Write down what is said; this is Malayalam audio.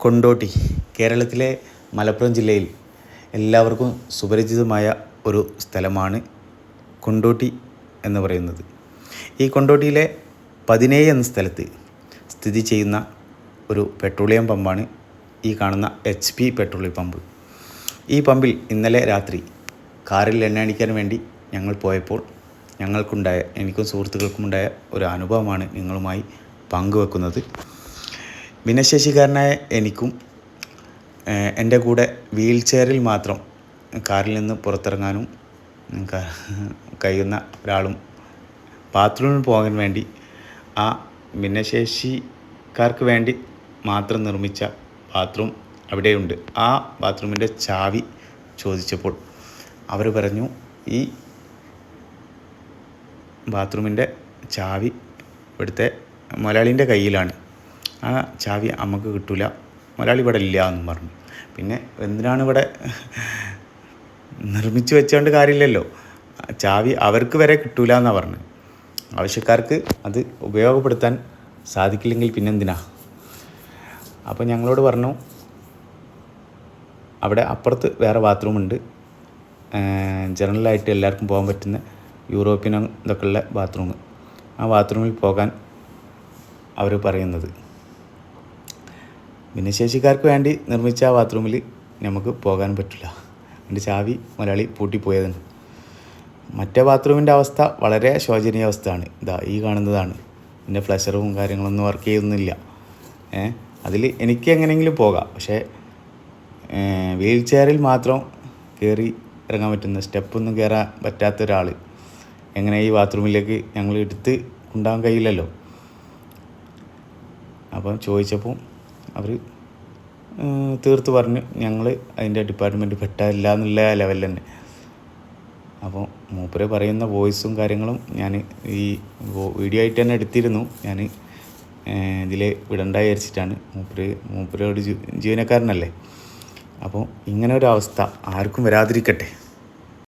കൊണ്ടോട്ടി കേരളത്തിലെ മലപ്പുറം ജില്ലയിൽ എല്ലാവർക്കും സുപരിചിതമായ ഒരു സ്ഥലമാണ് കൊണ്ടോട്ടി എന്ന് പറയുന്നത്. ഈ കൊണ്ടോട്ടിയിലെ പതിനേഴ് എന്ന സ്ഥലത്ത് സ്ഥിതി ചെയ്യുന്ന ഒരു പെട്രോളിയം പമ്പാണ് ഈ കാണുന്ന എച്ച് പി പെട്രോളിയം പമ്പ്. ഈ പമ്പിൽ ഇന്നലെ രാത്രി കാറിൽ എണ്ണ അടിക്കാൻ വേണ്ടി ഞങ്ങൾ പോയപ്പോൾ ഞങ്ങൾക്കുണ്ടായ എനിക്കും സുഹൃത്തുക്കൾക്കുമുണ്ടായ ഒരു അനുഭവമാണ് നിങ്ങളുമായി പങ്കുവെക്കുന്നത്. ഭിന്നശേഷിക്കാരനായ എനിക്കും എന്റെ കൂടെ വീൽ ചെയറിൽ മാത്രം കാറിൽ നിന്ന് പുറത്തിറങ്ങാനും കഴിയുന്ന ഒരാളും ബാത്റൂമിൽ പോകാൻ വേണ്ടി ആ ഭിന്നശേഷിക്കാർക്ക് വേണ്ടി മാത്രം നിർമ്മിച്ച ബാത്റൂം അവിടെയുണ്ട്. ആ ബാത്റൂമിന്റെ ചാവി ചോദിച്ചപ്പോൾ അവർ പറഞ്ഞു ഈ ബാത്റൂമിന്റെ ചാവി ഇവിടുത്തെ മലയാളീന്റെ കയ്യിലാണ്. ആ ചാവി നമുക്ക് കിട്ടില്ല മലയാളി ഇവിടെ ഇല്ല എന്നും പറഞ്ഞു. പിന്നെ എന്തിനാണ് ഇവിടെ നിർമ്മിച്ച് വെച്ചുകൊണ്ട് കാര്യമില്ലല്ലോ? ചാവി അവർക്ക് വരെ കിട്ടൂല എന്നാണ് പറഞ്ഞത് ആവശ്യക്കാർക്ക് അത് ഉപയോഗപ്പെടുത്താൻ സാധിക്കില്ലെങ്കിൽ പിന്നെന്തിനാ? അപ്പോൾ ഞങ്ങളോട് പറഞ്ഞു അവിടെ അപ്പുറത്ത് വേറെ ബാത്റൂം ഉണ്ട്. ജനറലായിട്ട് എല്ലാവർക്കും പോകാൻ പറ്റുന്ന യൂറോപ്യൻ ഇതൊക്കെയുള്ള ബാത്റൂം ആ ബാത്റൂമിൽ പോകാൻ അവർ പറയുന്നത്. ഭിന്നശേഷിക്കാർക്ക് വേണ്ടി നിർമ്മിച്ച ആ ബാത്റൂമിൽ നമുക്ക് പോകാൻ പറ്റില്ല. അതിന്റെ ചാവി മലയാളി പൂട്ടിപ്പോയതാണ് മറ്റേ ബാത്റൂമിന്റെ അവസ്ഥ വളരെ ശോചനീയ അവസ്ഥയാണ്. ഇതാ ഈ കാണുന്നതാണ്. എന്റെ ഫ്ലഷറും കാര്യങ്ങളൊന്നും വർക്ക് ചെയ്യുന്നില്ല. ഏ അതിൽ എനിക്ക് എങ്ങനെയെങ്കിലും പോകാം. പക്ഷേ വീൽ ചെയറിൽ മാത്രം കയറി ഇറങ്ങാൻ പറ്റുന്ന സ്റ്റെപ്പൊന്നും കയറാൻ പറ്റാത്ത ഒരാൾ എങ്ങനെ ഈ ബാത്റൂമിലേക്ക് ഞങ്ങൾ എടുത്ത് കൊണ്ടുപോകാൻ കഴിയില്ലല്ലോ? അപ്പം ചോദിച്ചപ്പോൾ അവർ തീർത്ത് പറഞ്ഞു ഞങ്ങൾ അതിന്റെ ഡിപ്പാർട്ട്മെന്റ് പെട്ടല്ല എന്നുള്ള ലെവലിൽ തന്നെ. അപ്പോൾ മൂപ്പര് പറയുന്ന വോയിസും കാര്യങ്ങളും ഞാൻ ഈ വീഡിയോ ആയിട്ട് തന്നെ എടുത്തിരുന്നു. ഞാൻ ഇതിൽ വിടണ്ട വിചാരിച്ചിട്ടാണ് മൂപ്പര് മൂപ്പരോട് ജീവനക്കാരനല്ലേ. അപ്പോൾ ഇങ്ങനെ ഒരു അവസ്ഥ ആർക്കും വരാതിരിക്കട്ടെ.